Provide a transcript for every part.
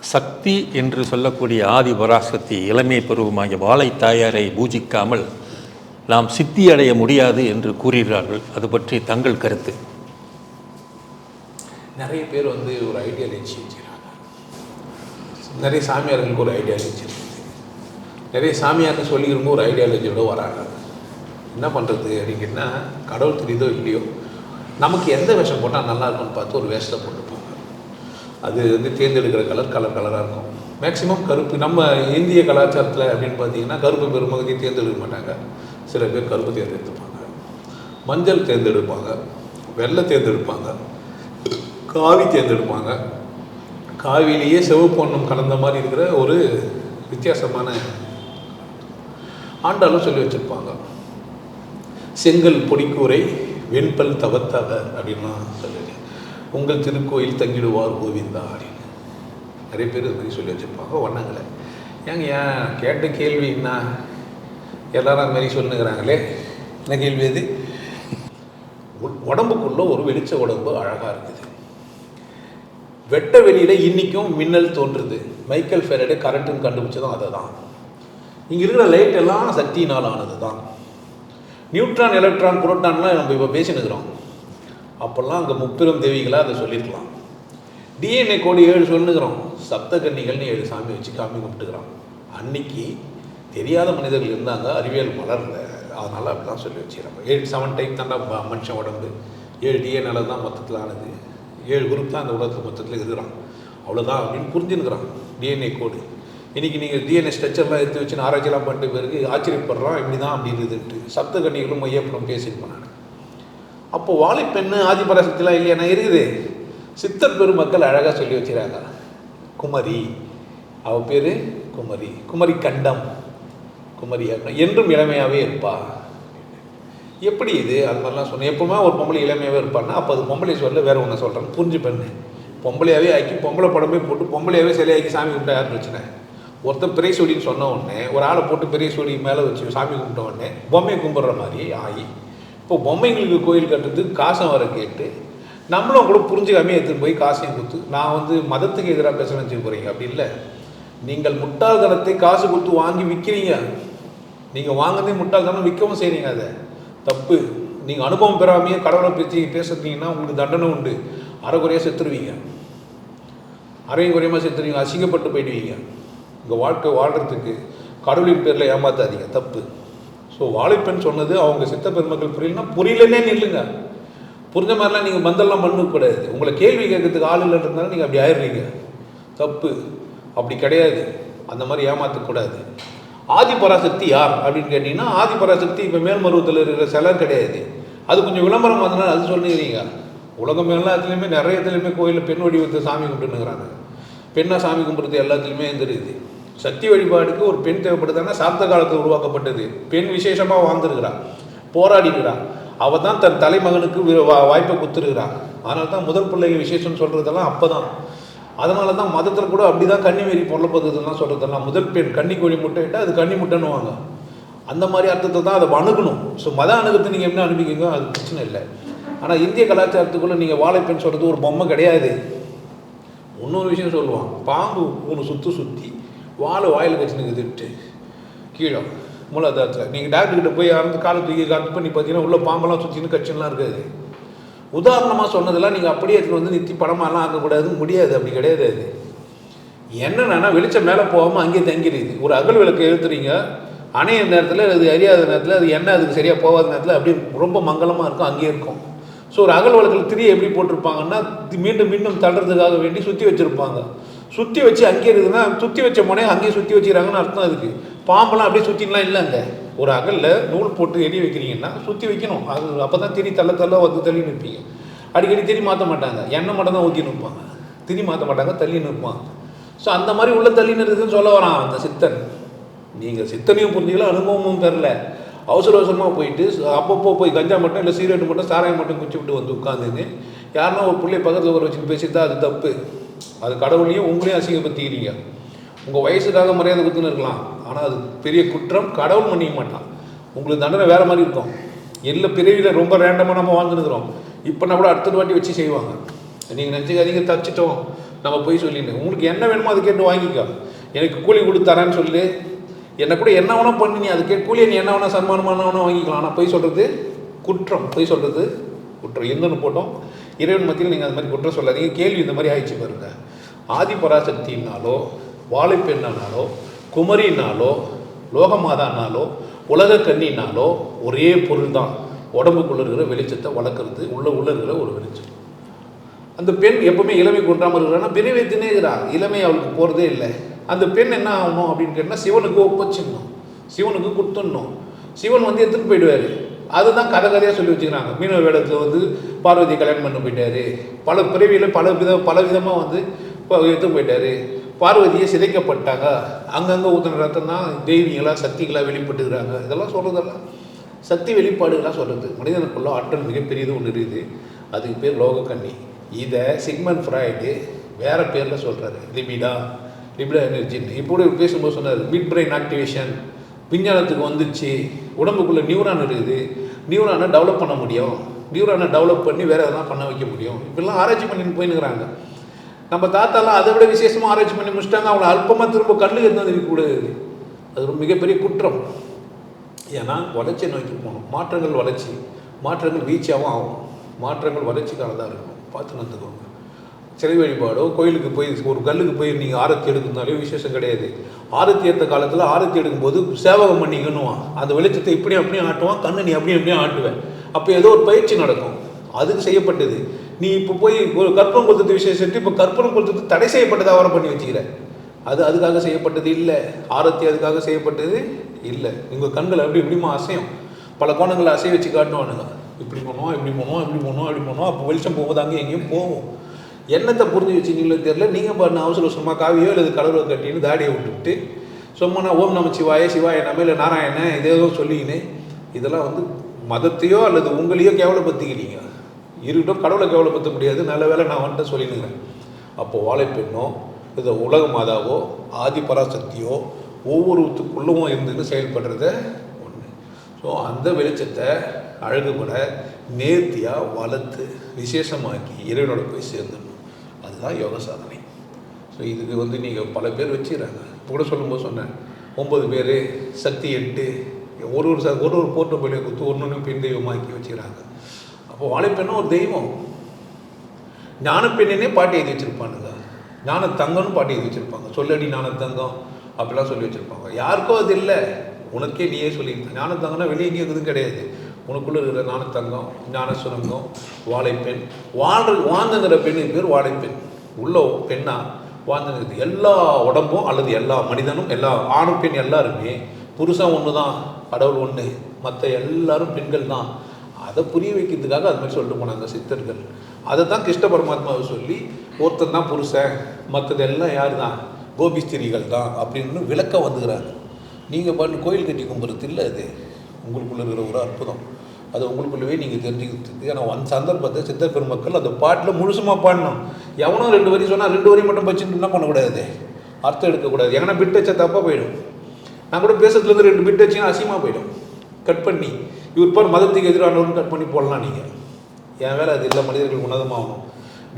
சக்தி என்று சொல்லக்கூடிய ஆதி பராசக்தி இளமை பருவமாகிய வாழை தாயாரை பூஜிக்காமல் நாம் சித்தி அடைய முடியாது என்று கூறுகிறார்கள். அது பற்றி தங்கள் கருத்து. நிறைய பேர் வந்து ஒரு ஐடியாலஜி வச்சுக்கிறாங்க நிறைய சாமியார்களுக்கு ஒரு ஐடியா இருக்குது நிறைய சாமியார்னு சொல்லிக்கிறவங்க ஒரு ஐடியாலஜியோட வராங்க. என்ன பண்ணுறது அப்படின்னு கேட்டால் கடவுள் தெரியுதோ இல்லையோ நமக்கு எந்த வேஷம் போட்டால் நல்லா இருக்கும்னு பார்த்து ஒரு வேஷத்தை போட்டு அது வந்து தேர்ந்தெடுக்கிற கலர் கலர் கலராக இருக்கும். மேக்ஸிமம் கருப்பு நம்ம இந்திய கலாச்சாரத்தில் அப்படின்னு பார்த்தீங்கன்னா கருப்பு பெருமகதி தேர்ந்தெடுக்க மாட்டாங்க. சில பேர் கருப்பு தேர்ந்தெடுத்துப்பாங்க. மஞ்சள் தேர்ந்தெடுப்பாங்க. வெள்ளை தேர்ந்தெடுப்பாங்க. காவி தேர்ந்தெடுப்பாங்க. காவிலேயே சிவப்பு வண்ணம் கலந்த மாதிரி இருக்கிற ஒரு வித்தியாசமான ஆண்டாலும் சொல்லி வச்சுருப்பாங்க. செங்கல் பொடிக்கூரை வெண்பல் தவத்தவர் அப்படின்லாம் சொல்லுது உங்கள் திருக்கோயில் தங்கிடுவார் கோவிந்தா அப்படின்னு. நிறைய பேர் இது மாதிரி சொல்லி வச்சுருப்பாங்க வண்ணங்களை. ஏங்க ஏன் கேட்ட கேள்வி என்ன? எல்லாரும் அது மாதிரி சொல்லுங்கிறாங்களே. என்ன கேள்வி அது? உ- உடம்புக்குள்ள ஒரு வெளிச்ச உடம்பு அழகாக இருக்குது. வெட்ட வெளியில் இன்றைக்கும் மின்னல் தோன்றுது. மைக்கேல் ஃபெரடே கரண்ட்டுன்னு கண்டுபிடிச்சதும் அதை தான் இங்கே இருக்கிற லைட் எல்லாம் சக்தியினால் ஆனது தான் நியூட்ரான் எலக்ட்ரான் புரோட்டான்லாம் நம்ம இப்போ பேசினுக்கிறோம் அப்போல்லாம் அங்கே முப்பெரும் தேவிகளாக அதை சொல்லியிருக்கலாம். டிஎன்ஏ கோடி ஏழு சொல்லுகிறோம். சப்த கன்னிகள்னு ஏழு சாமி வச்சு காமி கும்பிட்டுக்கிறோம் அன்னைக்கு தெரியாத மனிதர்கள் இருந்தாங்க அறிவியல் வளரல. அதனால் அப்படிலாம் சொல்லி வச்சுக்கிறாங்க ஏழு செவன் டைம் தாண்டா மனுஷன் உடம்பு. ஏழு டிஎன்ஏல தான் மொத்தத்தில் ஆனது. ஏழு குரூப் தான் அந்த உலகத்தில் மொத்தத்தில் இருக்கிறான். அவ்வளோதான் அப்படின்னு புரிஞ்சுன்னுக்குறான். டிஎன்ஏ கோடு. இன்றைக்கி நீங்கள் டிஎன்ஏ ஸ்ட்ரக்சர்லாம் எடுத்து வச்சு ஆராய்ச்சிலாம் பண்ணிட்டு பிறகு ஆச்சரியப்படுறான் இப்படி தான் அப்படின்றதுன்ட்டு சப்த கன்னிகளும் மையப்படம் பேசியிருப்பேன் நான் அப்போ வாழைப்பெண்ணு ஆதிபராசக்திலாம் இல்லையானா இருக்குது. சித்தர் பெருமக்கள் அழகாக சொல்லி வச்சுறாங்க குமரி. அவ பேர் குமரி. குமரி கண்டம். குமரி என்றும் இளமையாகவே இருப்பா. எப்படி இது? அது மாதிரிலாம் சொன்னேன் எப்போவுமே ஒரு பொம்பளை இளமையாகவே இருப்பான்னா அப்போ அது பொம்பளை சொல்ல வேற ஒன்று சொல்கிறேன் புரிஞ்சு பெண்ணு. பொம்பளையாகவே ஆக்கி பொம்பளை படமே போட்டு பொம்பளையாகவே சிலையாக்கி சாமி கும்பிட்டா யார் பிரச்சனை? ஒருத்தன் பெரிய சொடின்னு சொன்ன உடனே ஒரு ஆளை போட்டு பெரிய சொடி மேலே வச்சு சாமி கும்பிட்ட உடனே பொம்மையை கும்பிட்ற மாதிரி ஆகி இப்போ பொம்மைங்களுக்கு கோயில் கட்டுறதுக்கு காசம் வர கேட்டு நம்மளும் கூட புரிஞ்சுக்காமே எடுத்துன்னு போய் காசையும் கொடுத்து நான் வந்து மதத்துக்கு எதிராக பேச வச்சுக்க போகிறீங்க அப்படி இல்லை. நீங்கள் முட்டாள்தனத்தை காசு கொடுத்து வாங்கி விற்கிறீங்க நீங்கள் வாங்கினதே முட்டாள்தனம் விற்கவும் செய்கிறீங்க அதை. தப்பு. நீங்கள் அனுபவம் பெறாமையே கடவுளை பேச்சு பேசுறீங்கன்னா உங்களுக்கு தண்டனை உண்டு. அரைக்குறையாக செத்துருவீங்க. அரையும் குறையமாக செத்துருவீங்க? அசிங்கப்பட்டு போயிடுவீங்க. உங்கள் வாழ்க்கை வாழ்கிறதுக்கு கடவுளின் பேரில் ஏமாத்தாதீங்க. தப்பு. ஸோ வாழைப்பெண் சொன்னது அவங்க சித்த பெருமக்கள் புரியலன்னா புரியலன்னே நில்லுங்க. புரிஞ்ச மாதிரிலாம் நீங்கள் பந்தெல்லாம் பண்ணக்கூடாது உங்களை கேள்வி கேட்கறதுக்கு ஆள் இல்லைன்றதுனால நீங்கள் அப்படி ஆயிடுறீங்க. தப்பு. அப்படி கிடையாது. அந்த மாதிரி ஏமாற்றக்கூடாது ஆதிபராசக்தி யார் அப்படின்னு கேட்டிங்கன்னா ஆதிபராசக்தி இப்போ மேல்மருவத்தில் இருக்கிற சிலை கிடையாது. அது கொஞ்சம் விளம்பரம் வந்தனால அது சொல்லிடுறீங்க. உலகம் எல்லாத்துலேயுமே நிறைய இதுலேயுமே கோயிலில் பெண் வடிவத்தை சாமி கும்பிட்டுனுக்குறாங்க பெண்ணை சாமி கும்பிட்றது எல்லாத்துலேயுமே எந்திரிது சக்தி வழிபாடுக்கு ஒரு பெண் தேவைப்படுதுன்னா சாந்த காலத்தில் உருவாக்கப்பட்டது. பெண் விசேஷமாக வாழ்ந்துருக்கிறா. போராடிக்கிறா அவள் தான் தன் தலைமகனுக்கு வா- வாய்ப்பை கொடுத்துருக்கிறா. அதனால தான் முதல் பிள்ளைங்க விசேஷம் சொல்கிறதெல்லாம் அப்போ தான் அதனால தான் மதத்தில் கூட அப்படி தான் கன்னி மாரி பொருளப்படுதுலாம் சொல்கிறதெல்லாம் முதல் பெண் கன்னி கோழி முட்டை அது கன்னி முட்டைன்னுவாங்க. அந்த மாதிரி அர்த்தத்தை தான் அதை அணுகணும். ஸோ மத அணுகத்தை நீங்கள் என்ன அனுப்பிக்கிங்க அது பிரச்சனை இல்லை. ஆனால் இந்திய கலாச்சாரத்துக்குள்ளே நீங்கள் வாழைப்பெண் சொல்கிறது ஒரு பொம்மை கிடையாது. இன்னொரு விஷயம் சொல்லுவான். பாம்பு ஒன்று சுற்றி சுற்றி வாழை வாயில் கச்சினுக்குதுட்டு கீழே. மூலாதாரத்தில். நீங்கள் டாக்டர்கிட்ட போய் அந்த காலை தூக்கி கட் பண்ணி பார்த்தீங்கன்னா உள்ள பாம்பெல்லாம் சுற்றின்னு கட்சின்லாம் இருக்காது. உதாரணமாக சொன்னதெல்லாம் நீங்கள் அப்படியே எடுத்துகிட்டு வந்து நித்தி படமாலாம் ஆக்கக்கூடாது. முடியாது. அப்படி கிடையாது அது. என்னென்னா வெளிச்சம் மேலே போகாமல் அங்கேயே தங்கிடுது. ஒரு அகல் விளக்கு எழுத்துறீங்க அணைய நேரத்தில் அது அறியாத நேரத்தில் அது என்ன அதுக்கு சரியாக போகாத நேரத்தில் அப்படியே ரொம்ப மங்களமாக இருக்கும். அங்கேயே இருக்கும். ஸோ ஒரு அகல் விளக்கில் திரி எப்படி போட்டிருப்பாங்கன்னா மீண்டும் மீண்டும் தள்ளுறதுக்காக வேண்டி சுற்றி வச்சுருப்பாங்க. சுற்றி வச்சு அங்கேயே இருக்குதுன்னா சுற்றி வச்ச முனையை அங்கேயே சுற்றி வச்சுக்கிறாங்கன்னு அர்த்தம் அதுக்கு. பாம்பெல்லாம் அப்படியே சுற்றிலாம் இல்லைங்க ஒரு அகலில் நூல் போட்டு எரி வைக்கிறீங்கன்னா சுற்றி வைக்கணும். அது அப்போ தான் திரி தள்ள தள்ள வந்து தள்ளி நிற்பீங்க. அடிக்கடி திரி மாற்ற மாட்டாங்க. எண்ணெய் மட்டும் தான் ஊற்றி நிற்பாங்க. திரி மாற்ற மாட்டாங்க தள்ளி நிற்பாங்க. ஸோ அந்த மாதிரி உள்ள தள்ளி நிறுதுன்னு சொல்ல வரான் அந்த சித்தன். நீங்கள் சித்தனையும் புரிஞ்சுக்கல அனுபவமும் பெறல அவசர அவசரமாக போயிட்டு அப்பப்போ போய் கஞ்சா மட்டும் இல்லை சீரட் மட்டும் சாராயம் மட்டும் குச்சி விட்டு வந்து உட்காந்துன்னு யாருன்னா ஒரு பிள்ளை பக்கத்தில் ஒரு வச்சுட்டு பேசிட்டா அது தப்பு. அது கடவுளையும் உங்களையும் அசிங்கப்படுத்திக்கிறீங்க. உங்கள் வயசுக்காக மரியாதை கொடுத்துன்னு இருக்கலாம். ஆனால் அது பெரிய குற்றம் கடவுள் மன்னிக்க மாட்டான். உங்களுக்கு தண்டனை வேறு மாதிரி இருக்கும். எல்லா பிறவியில் ரொம்ப ரேண்டமாக நம்ம வாழ்ந்துருக்குறோம். இப்போ கூட அடுத்த வாட்டி வச்சு செய்வாங்க. நீங்கள் நினச்சிக்காதீங்க தச்சிட்டோம் நம்ம போய் சொல்லிட்டு. உங்களுக்கு என்ன வேணுமோ அதை கேட்டு வாங்கிக்கோ. எனக்கு கூலி கொடுத்தாரான்னு சொல்லி. என்னை கூட என்ன வேணா பண்ணி நீ. அது கேட்டு கூலியை நீ என்ன வேணா சன்மானம் என்ன வேணா வாங்கிக்கலாம். ஆனால் போய் சொல்கிறது குற்றம். போய் சொல்கிறது குற்றம். எங்கன்னு போட்டோம். இறைவன் மத்தியில் நீங்கள் அது மாதிரி குற்றம் சொல்லாதீங்க. கேள்வி இந்த மாதிரி ஆயிடுச்சு பாருங்க. ஆதி பராசக்தினாலோ வாழைப்பெண்ணானாலோ குமரினாலோ லோகமாதானாலோ உலக கண்ணினாலோ ஒரே பொருள் தான். உடம்புக்குள்ள இருக்கிற வெளிச்சத்தை வளர்க்குறது உள்ள உள்ள இருக்கிற ஒரு வெளிச்சம். அந்த பெண் எப்பவுமே இளமை கொண்டாமல் இருக்கிறான்னா பிரிவை இருக்கிறா இளமை அவளுக்கு போகிறதே இல்லை. அந்த பெண் என்ன ஆகணும் அப்படின்னு கேட்டால் சிவனுக்கு ஒப்பச்சிடணும். சிவனுக்கு குத்துடணும் சிவன் வந்து எடுத்துகிட்டு போயிடுவார். அதுதான் கதை கதையாக சொல்லி வச்சுக்கிறாங்க. மீனவ வேடத்தில் வந்து பார்வதி கல்யாணம் பண்ண போயிட்டாரு. பல பிறவியில் பல வித பல விதமாக வந்து எடுத்து போயிட்டாரு. பார்வதியை சிதைக்கப்பட்டாங்க. அங்கங்கே ஊற்றின ரத்தம் தான் தெய்வீங்களாக சக்திகளாக வெளிப்பட்டுக்கிறாங்க. இதெல்லாம் சொல்கிறதெல்லாம் சக்தி வெளிப்பாடுகளாக சொல்கிறது மனிதனுக்குள்ள ஆற்றல் மிகப்பெரியது ஒன்று இருக்குது. அதுக்கு பேர் லோகக்கண்ணி. இதை சிக்மன் ஃப்ராய்டு வேறு பேரில் சொல்கிறாரு லிபிடா லிபிடா எனர்ஜின்னு. இப்போ கூட பேசும்போது சொன்னார் மிட் பிரெயின் ஆக்டிவேஷன் விஞ்ஞானத்துக்கு வந்துச்சு உடம்புக்குள்ளே நியூரான் இருக்குது. நியூரானை டெவலப் பண்ண முடியும். நியூரானை டெவலப் பண்ணி வேறு எதனா பண்ண வைக்க முடியும். இப்படிலாம் ஆராய்ச்சி பண்ணிட்டு போயின்னுக்குறாங்க. நம்ம தாத்தாலாம் அதை விட விசேஷமாக ஆராய்ச்சி பண்ணி முடிச்சிட்டாங்க. அவங்கள அல்பமாக திரும்ப கல்லு இருந்தது இருக்கக்கூடாது அது ஒரு மிகப்பெரிய குற்றம். ஏன்னா வளர்ச்சியை நோக்கி போகணும். மாற்றங்கள் வளர்ச்சி. மாற்றங்கள் வீழ்ச்சியாகவும் ஆகும். மாற்றங்கள் வளர்ச்சிக்காக தான் இருக்கும் பார்த்து நடந்துக்கோங்க. சிலை வழிபாடோ கோயிலுக்கு போய் ஒரு கல்லுக்கு போய் நீங்கள் ஆரத்தி எடுக்கிறதுனாலே விசேஷம் கிடையாது. ஆரத்தி ஏற்ற காலத்தில் ஆரத்தி எடுக்கும்போது சேவகம் பண்ணிக்கணுவான் அந்த வெளிச்சத்தை இப்படி அப்படியே ஆட்டுவான் கண்ணு நீ அப்படியே அப்படியே ஆட்டுவேன். அப்போ ஏதோ ஒரு பயிற்சி நடக்கும். அதுக்கு செய்யப்பட்டது. நீ இப்போ போய் ஒரு கற்பனை கொடுத்தது விசேஷத்து இப்போ கற்பனை கொடுத்தது தடை செய்யப்பட்டதாக வர பண்ணி வச்சுக்கிற. அது அதுக்காக செய்யப்பட்டது இல்லை. ஆரத்தி அதுக்காக செய்யப்பட்டது இல்லை. உங்கள் கண்கள் அப்படி இப்படிமா அசையும். பல கோணங்களை அசைய வச்சு காட்டுவானுங்க. இப்படி போனோம் இப்படி போனோம் இப்படி போனோம் இப்படி போனோம். அப்போ வெளிச்சம் போகுது அங்கே எங்கேயும் போகும். என்னத்தை புரிஞ்சு வச்சுங்களோ தெரியல. நீங்கள் பாருங்க அவசர அவசரமாக காவியோ இல்லை கடவுளை கட்டின்னு தாடியை விட்டுவிட்டு சும்மா ஓம் நம சிவாய சிவாய நம்ம இல்லை நாராயண இதேதோ சொல்லிக்கின்னு இதெல்லாம் வந்து மதத்தையோ அல்லது உங்களையோ கேவலப்படுத்திக்கிறீங்க இருக்கட்டும் கடவுளை கேவலப்படுத்த முடியாது. நல்ல வேளை நான் வந்துட்டு சொல்லிடுங்கிறேன் அப்போது வாழைப்பெண்ணோ இதை உலக மாதாவோ ஆதி பராசக்தியோ ஒவ்வொருத்துக்குள்ளவும் இருந்துன்னு செயல்படுறத ஒன்று ஸோ அந்த வெளிச்சத்தை அழகுபட நேர்த்தியாக வளர்த்து விசேஷமாக்கி இறைவனோட போய் சேர்ந்துடணும். அதுதான் யோக சாதனை. ஸோ இதுக்கு வந்து நீங்கள் பல பேர் வச்சுக்கிறாங்க இப்போ கூட சொல்லும்போது சொன்னேன் ஒம்பது பேர் சக்தி எட்டு ஒரு ஒரு ச ஒரு ஒரு போர்ட்டபிளியை கொடுத்து ஒன்று ஒன்று பெண் தெய்வமாக்கி வச்சுக்கிறாங்க அப்போ வாழைப்பெண்ணும் ஒரு தெய்வம். ஞானப்பெண்ணே பாட்டி எழுதி வச்சுருப்பானுங்க. ஞான தங்கம்னு பாட்டி எழுதி வச்சுருப்பாங்க. சொல்லடி ஞான தங்கம் அப்படிலாம் சொல்லி வச்சுருப்பாங்க. யாருக்கும் அது இல்லை. உனக்கே நீயே சொல்லியிருக்க ஞான தங்கம்னா வெளியே எங்கேயும் எதுவும் கிடையாது. உனக்குள்ளே இருக்கிற ஞானத்தங்கம் ஞான சுரங்கம் வாழைப்பெண் வாழ்ற வாழ்ந்துங்கிற பெண்ணின் பேர் வாழைப்பெண். உள்ள பெண்ணா வாழ்ந்துங்கிறது எல்லா உடம்பும் அல்லது எல்லா மனிதனும் எல்லா ஆணும் பெண் எல்லாருமே புருஷன் ஒன்று தான் கடவுள் ஒன்று மற்ற எல்லாரும் பெண்கள் தான். அதை புரிய வைக்கிறதுக்காக அது மாதிரி சொல்லிட்டு போனாங்க சித்தர்கள். அதை தான் கிருஷ்ண பரமாத்மாவை சொல்லி ஒருத்தன் தான் புருஷன் மற்றது எல்லாம் யார் தான் கோபிஸ்திரிகள் தான் அப்படின்னு விளக்க வந்துக்கிறாங்க. நீங்கள் பண்ணு கோயில் கட்டி கும்புறது இல்லை அது உங்களுக்குள்ள இருக்கிற ஒரு அற்புதம். அது உங்களுக்குள்ளவே நீங்கள் தெரிஞ்சுக்கிறதுக்கு. ஏன்னா அந்த சந்தர்ப்பத்தை சித்தர் பெருமக்கள் அந்த பாட்டில் முழுசுமாக பாடணும். எவனோ ரெண்டு வரி சொன்னால் ரெண்டு வரி மட்டும் வச்சுட்டு என்ன பண்ணக்கூடாது. அர்த்தம் எடுக்கக்கூடாது. எங்கன்னா பிட் வச்சா தப்பாக போயிடும். நான் கூட பேசுறதுலேருந்து ரெண்டு பிட் வச்சிங்கன்னா அசிங்கமாக போயிடும். கட் பண்ணி. இவர் பார் மதத்துக்கு எதிரானவரும் கட் பண்ணி போடலாம் நீங்கள் என் வேலை அது இல்லை மனிதர்கள் உன்னதமாகணும்.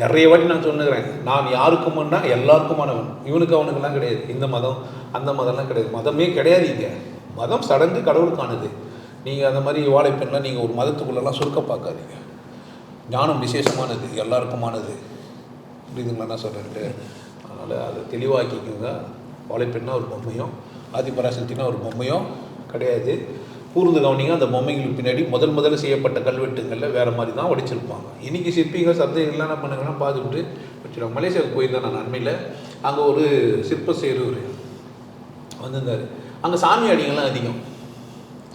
நிறைய வாட்டி நான் சொன்னுக்கிறேன் நான் யாருக்குமானா எல்லாருக்குமானவன். இவனுக்கு அவனுக்கெல்லாம் கிடையாது. இந்த மதம் அந்த மதம்லாம் கிடையாது. மதமே கிடையாது இங்கே. மதம் சடங்கு கடவுளுக்கானது. நீங்கள் அந்த மாதிரி வாழைப்பெண்லாம் நீங்கள் ஒரு மதத்துக்குள்ளெல்லாம் சுருக்க பார்க்காதீங்க ஞானம் விசேஷமானது எல்லாருக்குமானது. புரியுதுங்களா நான் சொல்கிறேன் அதனால் அதை தெளிவாக்கிக்கோங்க. வாழைப்பெண்ணா ஒரு பொம்மையும் ஆதிபராசக்தினா ஒரு பொம்மையும் கிடையாது. கூர்ந்து கவனிங்க அந்த பொம்மைங்களுக்கு பின்னாடி முதல் முதல்ல செய்யப்பட்ட கல்வெட்டுகளில் வேறு மாதிரி தான் வடிச்சிருப்பாங்க இன்றைக்கி சிற்பிகள் சந்தைகள்லாம் என்ன பண்ணுங்கன்னா பார்த்துக்கிட்டு வச்சுருவாங்க மலேசியாவுக்கு போயிருந்தேன் நான் நன்மையில் அங்கே ஒரு சிற்ப சேருவர் வந்திருந்தார். அங்கே சாமி அடிங்கள்லாம் அதிகம்.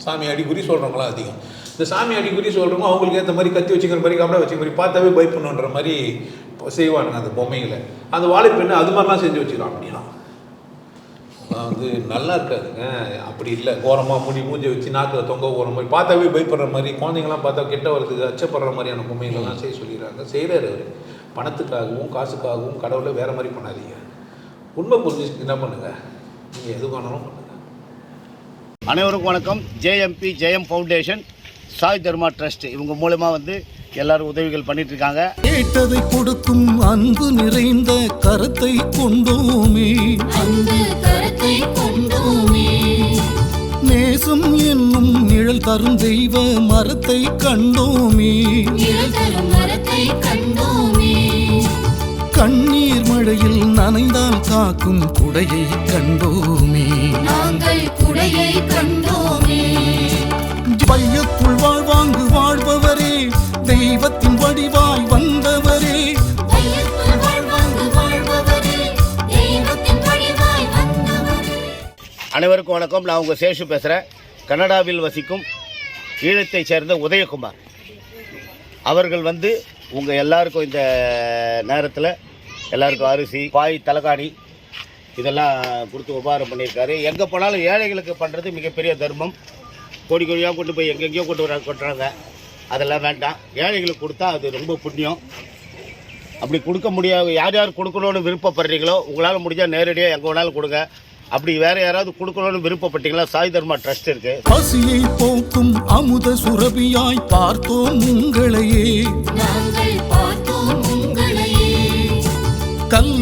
சாமி அடி குறி சொல்கிறவங்களாம் அதிகம். இந்த சாமி அடி குறி சொல்கிறவங்க அவங்களுக்கு ஏற்ற மாதிரி கத்தி வச்சுக்கிற மாதிரி கம்பளை வச்சுக்கிற மாதிரி பார்த்தாவே பயப்படணுன்ற மாதிரி செய்வானுங்க அந்த பொம்மைகளை அந்த வாழைப்பெண்ணை அது மாதிரிலாம் செஞ்சு வச்சுக்கலாம் அப்படின்னா. நான் வந்து நல்லா இருக்காதுங்க. அப்படி இல்லை. கோரமாக முடி மூஞ்சி வச்சு நாக்கில் தொங்க போகிற மாதிரி பார்த்தாவே பயப்படுற மாதிரி குழந்தைங்களாம் பார்த்தா கெட்ட வரதுக்கு அச்சப்படுற மாதிரியான பொம்மைகள்லாம் செய்ய சொல்லிடுறாங்க. செய்கிறாரு அவர். பணத்துக்காகவும் காசுக்காகவும் கடவுளை வேறு மாதிரி பண்ணாதீங்க. உண்மை புரிஞ்சு என்ன பண்ணுங்கள் நீங்கள் எது பண்ணணும்? பண்ணுங்கள் அனைவருக்கும் வணக்கம். JMP Jayam foundation Sai Dharma trust இவங்க மூலமாக வந்து எல்லாரும் உதவிகள் பண்ணிட்டு இருக்காங்க கேட்டதை கொடுக்கும் அன்பு நிறைந்த கரத்தை கொண்டோமே. அன்பு கரத்தை கொண்டோமே. நேசம் என்னும் நிழல் தரும் தெய்வ மரத்தை கண்டோமே. நிழல் தரும் மரத்தை நனைந்தால் காக்கும் குடையை கண்டோமே. நாங்கள் குடையை கண்டோமே. பையத்துள் வாழ்வாங்கு வாழ்பவரே தெய்வத்தின் வடிவாய் வந்தவரே. தையத்துள் வாழ்வாங்கு வாழ்பவரே தெய்வத்தின் வடிவாய் வந்தவரே. அனைவருக்கும் வணக்கம். நான் உங்கள் சேஷு பேசுகிறேன் கனடாவில் வசிக்கும் ஈழத்தைச் சேர்ந்த உதயகுமார். அவர்கள் வந்து உங்கள் எல்லாருக்கும் இந்த நேரத்தில் எல்லாருக்கும் அரிசி பாய் தலகாணி இதெல்லாம் கொடுத்து உபகாரம் பண்ணியிருக்காரு. எங்கே போனாலும் ஏழைகளுக்கு பண்ணுறது மிகப்பெரிய தர்மம். கோடி கோடியாக கொண்டு போய் எங்கெங்கேயோ கொண்டு வர கொட்டுறாங்க. அதெல்லாம் வேண்டாம். ஏழைகளுக்கு கொடுத்தா அது ரொம்ப புண்ணியம். அப்படி கொடுக்க முடியாது. யார் யார் கொடுக்கணும்னு விருப்பப்படுறீங்களோ உங்களால் முடிஞ்சால் நேரடியாக எங்கே வேணாலும் கொடுங்க. அப்படி வேறு யாராவது கொடுக்கணும்னு விருப்பப்பட்டீங்களா? சாய் தர்மா ட்ரஸ்ட் இருக்குது பசியை போக்கும் அமுத சுரபியாய் பார்த்தோம் உங்களையே. நாங்கள் பார்த்தோம் உங்களையே.